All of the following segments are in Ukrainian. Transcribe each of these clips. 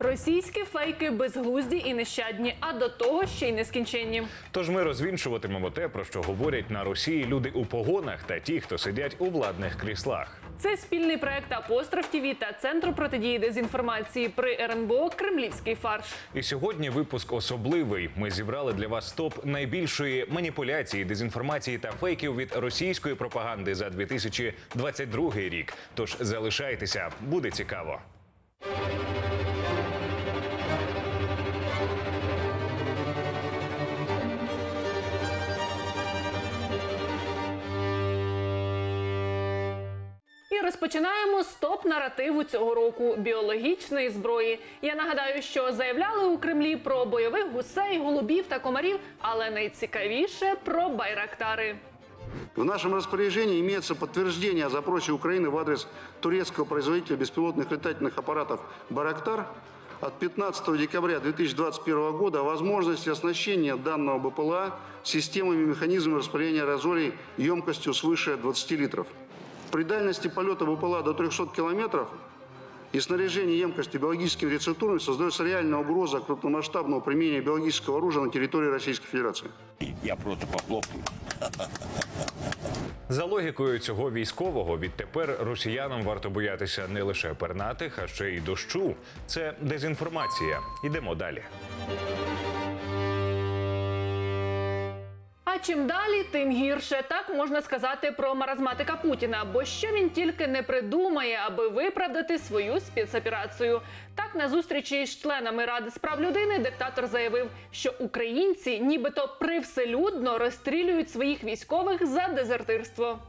Російські фейки безглузді і нещадні, а до того ще й нескінченні. Тож ми розвінчуватимемо те, про що говорять на Росії люди у погонах та ті, хто сидять у владних кріслах. Це спільний проект Апостроф ТІВІ та Центру протидії дезінформації при РНБО Кремлівський фарш. І сьогодні випуск особливий. Ми зібрали для вас топ найбільшої маніпуляції, дезінформації та фейків від російської пропаганди за 2022 рік. Тож залишайтеся, буде цікаво. розпочинаємо з топ-наративу цього року біологічної зброї. Я нагадаю, що заявляли у Кремлі про бойових гусей, голубів та комарів, але найцікавіше про байрактари. В нашем распоряжении имеется подтверждение о запросе Украины в адрес турецкого производителя беспилотных летательных аппаратов «Барактар» от 15 декабря 2021 года о возможности оснащения данного БПЛА системами и механизмами распыления аэрозолей емкостью свыше 20 литров. При дальности полета БПЛА до 300 километров и снаряжение емкостью биологическими рецептурами создается реальная угроза крупномасштабного применения биологического оружия на территории Российской Федерации. Я просто похлопаю. За логікою цього військового, відтепер росіянам варто боятися не лише пернатих, а ще й дощу. Це дезінформація. Йдемо далі. А чим далі, тим гірше. Так можна сказати про маразматика Путіна, бо що він тільки не придумає, аби виправдати свою спецоперацію. Так на зустрічі з членами Ради з прав людини диктатор заявив, що українці нібито привселюдно розстрілюють своїх військових за дезертирство.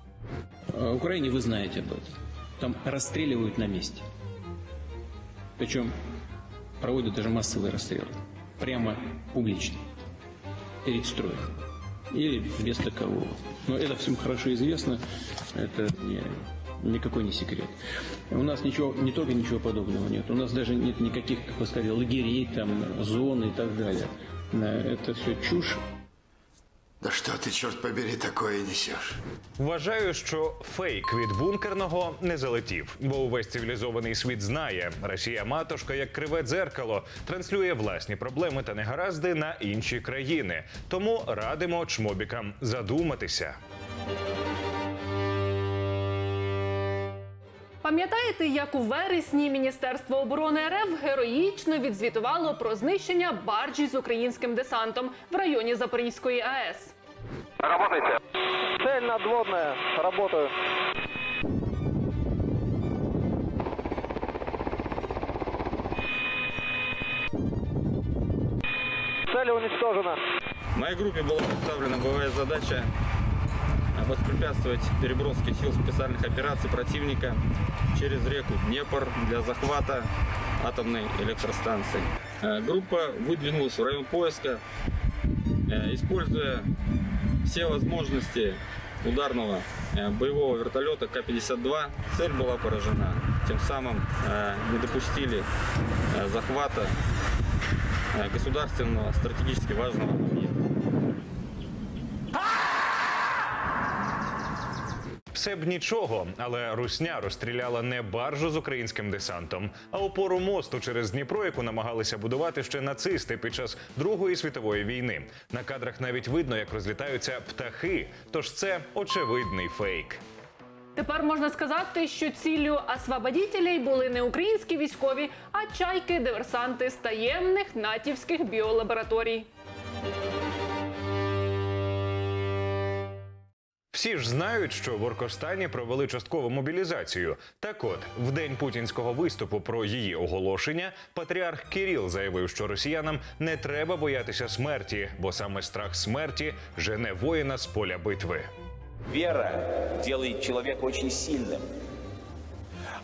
Э, Украине вы знаете об этом. Там расстреливают на месте. Причем проводят даже массовые расстрелы. Прямо публично. Перед строем. Или без такового. Но это всем хорошо известно. Это не, никакой не секрет. У нас ничего, не только ничего подобного нет. У нас даже нет никаких, как вы сказали, лагерей, там, зон и так далее. Э, Это все чушь. Да що ти, чорт побери, такое несеш? Вважаю, що фейк від бункерного не залетів, бо увесь цивілізований світ знає, Росія матушка як криве дзеркало транслює власні проблеми та негаразди на інші країни. Тому радимо чмобікам задуматися. Пам'ятаєте, як у вересні Міністерство оборони РФ героїчно відзвітувало про знищення баржі з українським десантом в районі Запорізької АЕС? Цель надводная. Работаю. Цель уничтожена. Моей группе была поставлена боевая задача воспрепятствовать переброске сил специальных операций противника через реку Днепр для захвата атомной электростанции. Э, Группа выдвинулась в район поиска, э, используя все возможности ударного э, боевого вертолета К-52. Цель была поражена. Тем самым не допустили захвата государственного стратегически важного Все б нічого, але русня розстріляла не баржу з українським десантом, а опору мосту через Дніпро, яку намагалися будувати ще нацисти під час Другої світової війни. На кадрах навіть видно, як розлітаються птахи. Тож це очевидний фейк. Тепер можна сказати, що ціллю освободітелей були не українські військові, а чайки, диверсанти з таємних натівських біолабораторій. Всі ж знають, що в Оркостані провели часткову мобілізацію. Так от, в день путінського виступу про її оголошення, патріарх Кіріл заявив, що росіянам не треба боятися смерті, бо саме страх смерті жене воїна з поля битви. Вера делает человека очень сильным.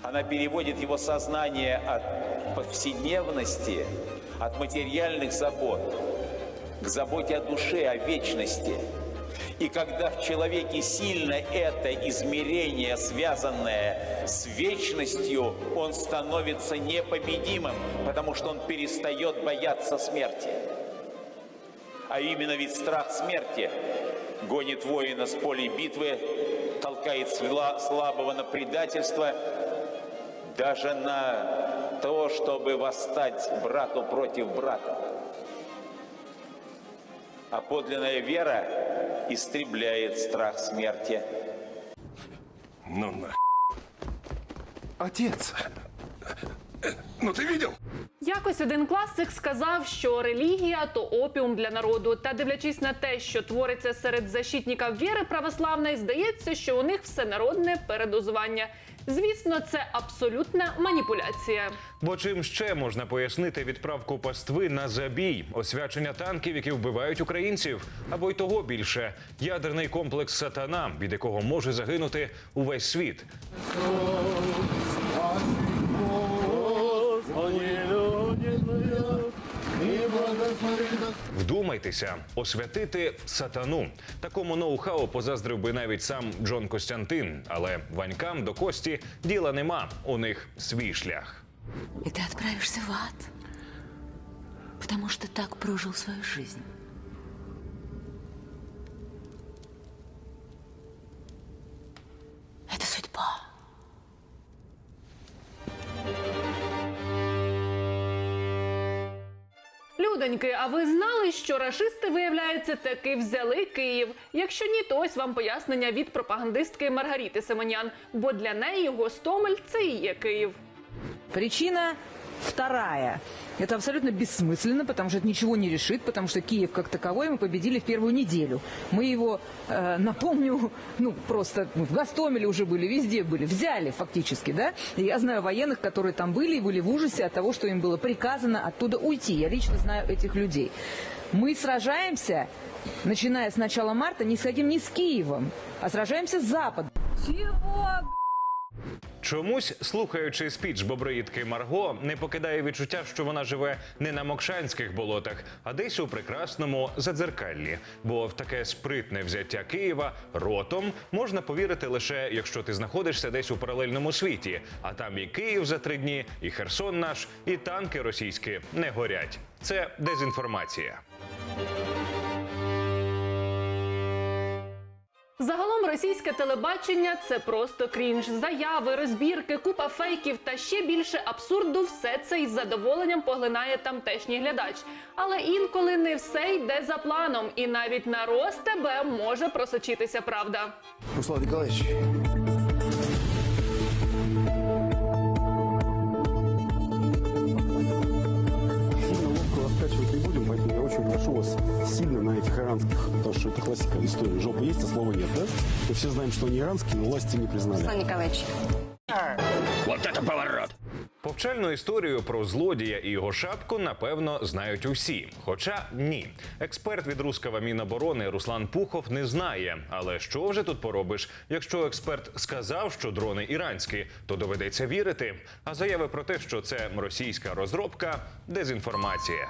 Она переводит его сознание от повседневности, от материальных забот к заботе о душе, о вечности. И когда в человеке сильно это измерение, связанное с вечностью, он становится непобедимым, потому что он перестает бояться смерти. А именно ведь страх смерти гонит воина с полей битвы, толкает сла- слабого на предательство, даже на того, чтобы восстать брату против брата. А подлинная вера истребляет страх смерти. Ну на. Отец, ну ти видел? Якось один класик сказав, що релігія то опіум для народу. Та дивлячись на те, що твориться серед защитників віри православної, здається, що у них всенародне передозування. Звісно, це абсолютна маніпуляція. Бо чим ще можна пояснити відправку пастви на забій, освячення танків, які вбивають українців, або й того більше ядерний комплекс сатана, від якого може загинути увесь світ. Вдумайтеся, освятити сатану. Такому ноу-хау позаздрив би навіть сам Джон Костянтин. Але ванькам до кості діла нема. У них свій шлях. І ти відправишся в ад. тому що так прожив свою жизнь. Людоньки, а ви знали, що рашисти, виявляється, таки взяли Київ? Якщо ні, то ось вам пояснення від пропагандистки Маргаріти Семенян. Бо для неї Гостомель це і є Київ. Причина вторая. Это абсолютно бессмысленно, потому что это ничего не решит, потому что Киев как таковой мы победили в первую неделю. Мы его, э, напомню, ну просто в Гастомеле уже были, везде были, взяли фактически, да? И я знаю военных, которые там были и были в ужасе от того, что им было приказано оттуда уйти. Я лично знаю этих людей. Мы сражаемся, начиная с начала марта, не сходим не с Киевом, а сражаемся с Западом. Чомусь, слухаючи спіч боброїдки Марго, не покидає відчуття, що вона живе не на Мокшанських болотах, а десь у прекрасному Задзеркаллі. Бо в таке спритне взяття Києва ротом можна повірити лише якщо ти знаходишся десь у паралельному світі. А там і Київ за три дні, і Херсон наш, і танки російські не горять. Це дезінформація. Російське телебачення це просто крінж. Заяви, розбірки, купа фейків та ще більше абсурду. Все це із задоволенням поглинає тамтешній глядач. Але інколи не все йде за планом, і навіть на РосТБ може просочитися правда. Руслан Николаевич, сильно на этих иранских, потому что это классика истории. Жопа есть, а слова нет, да? Мы все знаем, что они иранские, но власти не признали. Николаевич. Вот это поворот! Повчальну історію про злодія і його шапку напевно знають усі. Хоча ні, експерт від руского Міноборони Руслан Пухов не знає. Але що вже тут поробиш? Якщо експерт сказав, що дрони іранські, то доведеться вірити. А заяви про те, що це російська розробка дезінформація.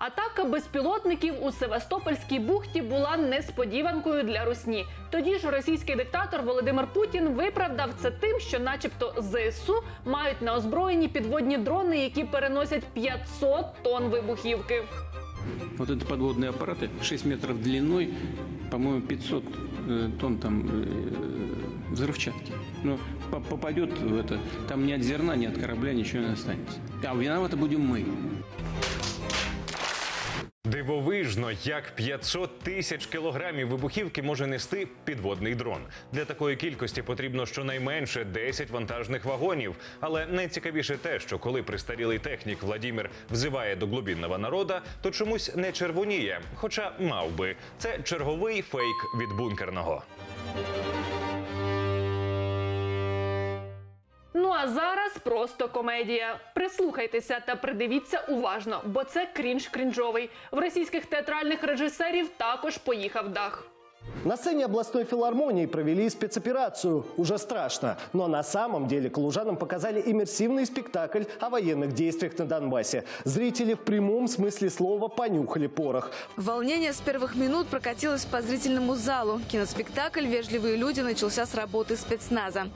Атака безпілотників у Севастопольській бухті була несподіванкою для Русні. Тоді ж російський диктатор Володимир Путін виправдав це тим, що, начебто, ЗСУ мають на озброєнні підводні дрони, які переносять 500 тонн вибухівки. Вот это подводные аппараты, 6 метров длиной, по-моему, 500 э, тонн там э, взрывчатки. Но по- попадет в это, там ни от зерна, ни от корабля ничего не останется. А виноваты будем мы. Дивовижно, як 500 тисяч кілограмів вибухівки може нести підводний дрон. Для такої кількості потрібно щонайменше 10 вантажних вагонів. Але найцікавіше те, що коли пристарілий технік Владімір взиває до глубінного народа, то чомусь не червоніє. Хоча мав би це черговий фейк від бункерного. а зараз просто комедія. Прислухайтеся та придивіться уважно, бо це крінж крінжовий. В російських театральних режисерів також поїхав дах. На сцене областной филармонии провели спецоперацию. Уже страшно. Но на самом деле калужанам показали иммерсивный спектакль о военных действиях на Донбассе. Зрители в прямом смысле слова понюхали порох. Волнение с первых минут прокатилось по зрительному залу. Киноспектакль «Вежливые люди» начался с работы спецназа.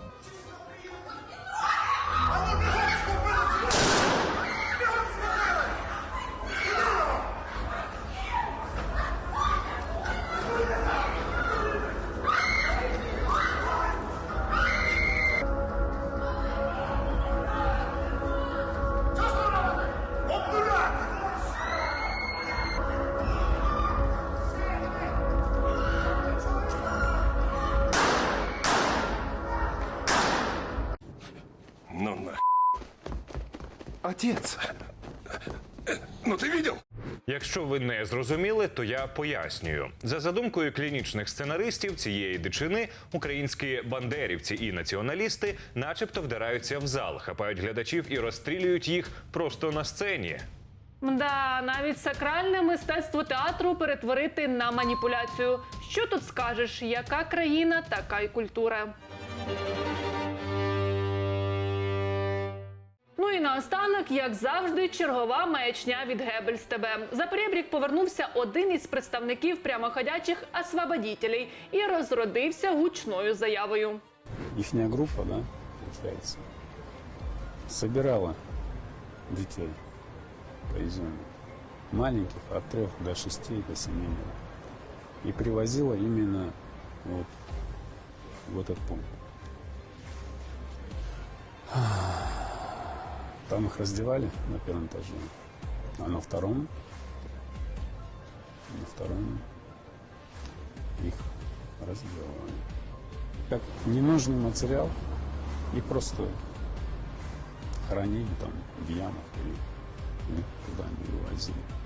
Отец! Ну ты видел? Якщо ви не зрозуміли, то я пояснюю. За задумкою клінічних сценаристів цієї дичини, українські бандерівці і націоналісти, начебто, вдираються в зал, хапають глядачів і розстрілюють їх просто на сцені. Мда, навіть сакральне мистецтво театру перетворити на маніпуляцію. Що тут скажеш? Яка країна, така й культура. Наостанок, як завжди, чергова маячня від Гебельс ТБ. За перебрік повернувся один із представників прямоходячих освободітелей і розродився гучною заявою. Ихняя группа, да, получается, собирала детей казенных, маленьких от трех до шести, до семи лет, и привозила именно вот в этот пункт. Там их раздевали на первом этаже, а на втором, на втором их раздевали. Как ненужный материал и просто хранили там в ямах или не вывозили.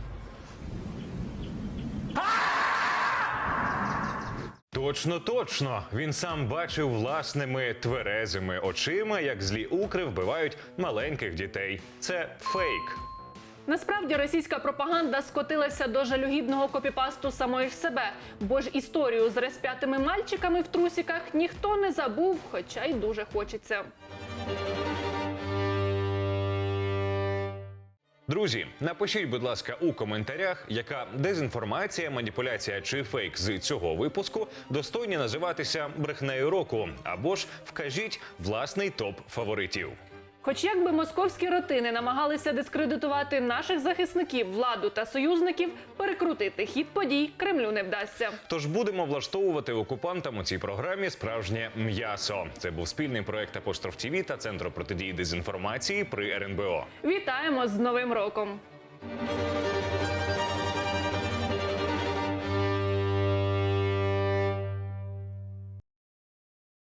Точно, точно. Він сам бачив власними тверезими очима, як злі укри вбивають маленьких дітей. Це фейк. Насправді російська пропаганда скотилася до жалюгідного копіпасту самої ж себе, бо ж історію з розп'ятими мальчиками в трусіках ніхто не забув, хоча й дуже хочеться. Друзі, напишіть, будь ласка, у коментарях, яка дезінформація, маніпуляція чи фейк з цього випуску достойні називатися брехнею року, або ж вкажіть власний топ фаворитів. Хоч якби московські ротини намагалися дискредитувати наших захисників, владу та союзників, перекрутити хід подій Кремлю не вдасться. Тож будемо влаштовувати окупантам у цій програмі справжнє м'ясо. Це був спільний проект Апостроф ТІВІ та Центру протидії дезінформації при РНБО. Вітаємо з Новим роком!